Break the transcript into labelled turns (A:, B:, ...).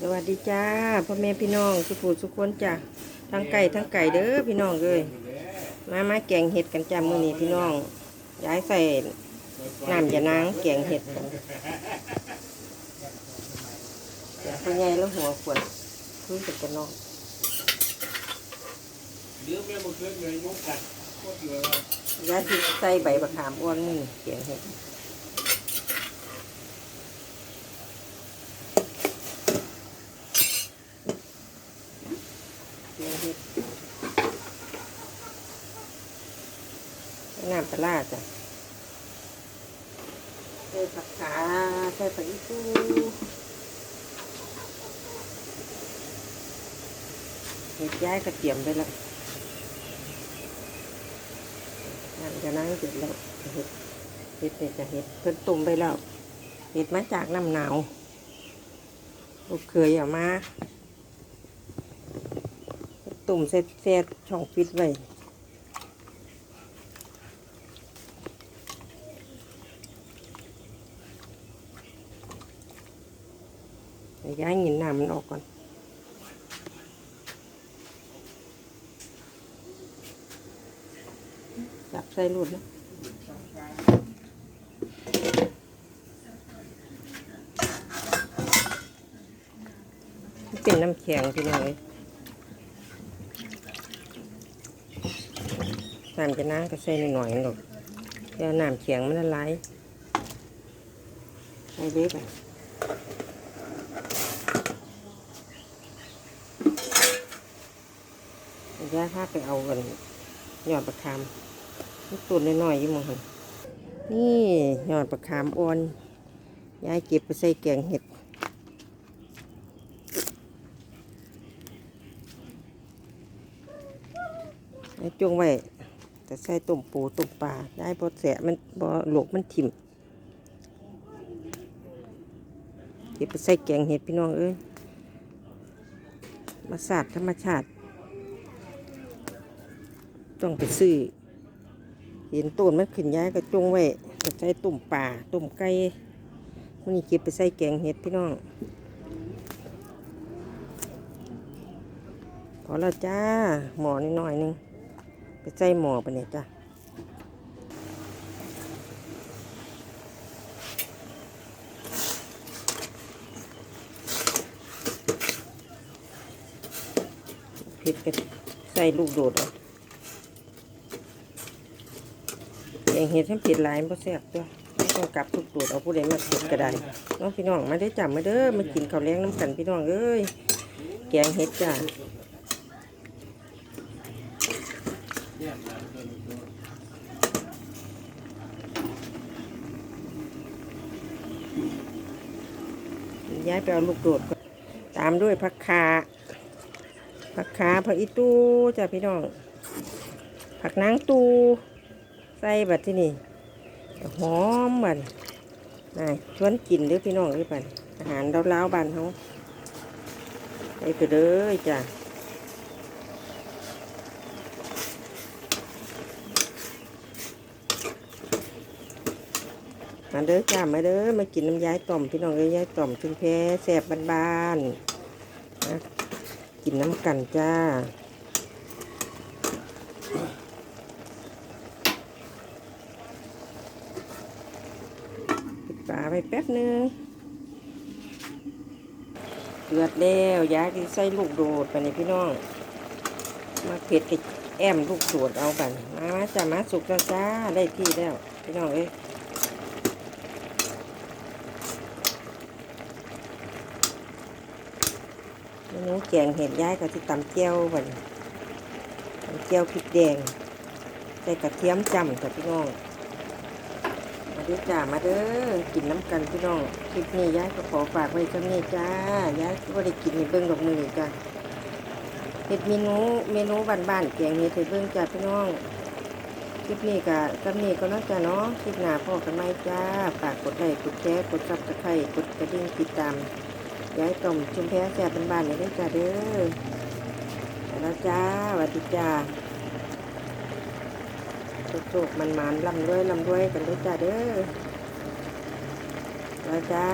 A: สวัสดีจ้าพ่อแม่พี่น้องสุภูสุขคนจ้ะทั้งไก่ทั้งไก่เด้อพี่น้องเลยมามาแกงเห็ดกันจ้ามื้อนี้พี่น้องย้ายใส่น้ำยานางแกงเห็ดกันแต่พ่อใหญ่แล้วหัวขวดพื้นเป็นกันน้อง
B: ย้าย
A: ที่ใส่ใบมะขามอ่อนนี่แกงเห็ดแกงเห็ด น้ำปลาร้าจ้ะใส่ผักขาใส่ผักอีตูเห็ดย้ายกระเทียมไปแล้วนั่นจะนั่งเสร็จแล้วเห็ดเห็ดเนี่ยจะเห็ดเพิ่นตุ่มไปแล้วเห็ดมาจากน้ำหนาวลูกเคยเอามาตุ่มเสร็จเสร็จช่องฟิตไว้ เดี๋ยวย้ายเงินหน้ำมันออกก่อน จับใส่รูดนะเป็นน้ำแข็งพี่น้องเลยน้ำจะน้ำก็ใส่หน่อยๆหรอกเดี๋ยวน้ำแข็งมันละลายใส่เล็กอะ ย่าพาไปเอากันยอดประคามนี่ตุนน้อยๆอยี่มองหันนี่ยอดประคามอ่อนยายเก็บไปใส่แกงเห็ดยายจงไว้แต่ใส่ต้มปูต้มปลาได้พอแสะมันพอหลกมันถิ่มเก็บไปใส่แกงเห็ดพี่น้องเอ้ยมาสาดธรรมชาติ ต้องไปซื้อ เห็นต้นมันขึ้นย้ายก็จงไว้ก็ใส่ตุ่มป่าตุ่มไก่มันนี่เก็บไปใส่แกงเห็ดพี่น้องพอแล้วจ้าหมอนิดหน่อยนึงไปใส่หมอไปเนี่ยจ้า เผ็ดก็ใส่ลูกโดดเอาแกงเห็ดให้เผ็ดหลายบ่แซ่บตัวไม่ต้องกลับทุกตัวเอาผู้ใดมาเผ็ดก็ได้น้องพี่น้องมาได้จับมาเด้อมากินข้าวแรงน้ำกันพี่น้องเอ้ยแกงเห็ดจ้า
B: เนี่ยนะเดินตัว
A: ย้ายไปเอาลูกโดดตามด้วยผักขา ผักขาผักอีตูจ้าพี่น้อง ผักนางตู ใส่บัดที่นี่หอมบัดนายชวนกินด้อพี่น้องด้อบัดอาหารเลาวๆบ้านเขาไปไปเด้อจ้ามาเด้อจ้ามาเด้อมากินน้ำยายต่อมพี่น้องเอ้ยยายต่อมชุมแพ้แสบบ้านๆนะ กินน้ำกันจ้าปิดฝาไปแป๊บหนึงเดือดแล้วยายที่ใส่ลูกโดดไปนี่พี่น้อง มาเผ็ดไอ้แอมลูกโดดเอากันมามาจ้ามาสุกแล้วจ้าได้ที่แล้ว พี่น้องเอ้ย เมนูแกงเห็ดย้ายก็ที่ตำเจียวบันตำเจียวพริกแดง ใส่กระเทียมจำจ้ะพี่น้อง มาด้อจ้ามาเด้อกินน้ำกันพี่น้องคลิปนี้ย้ายก็ขอฝากไว้เท่านี้จ้าย้ายก็ได้กินในเบื้องดอกมือจ้าเห็ดเมนูเมนูบ้านๆแกงเห็ดให้เบื้องจ้าพี่น้องคลิปนี้ก็กับนี้ก็เนาะจ้าเนาะคลิปหน้าพ่อกันไหมจ้าฝากกดไลค์กดแชร์กดซับสไครต์กดกระดิ่งติดตาม ยายต้มชุมแพแสบเป็นบ้านนี่เด้จ้าเด้อแล้วจ้าสวัสดีจ้าโชคๆมันมันลำด้วยลำด้วยกันด้วยจ้าเด้อแล้วจ้า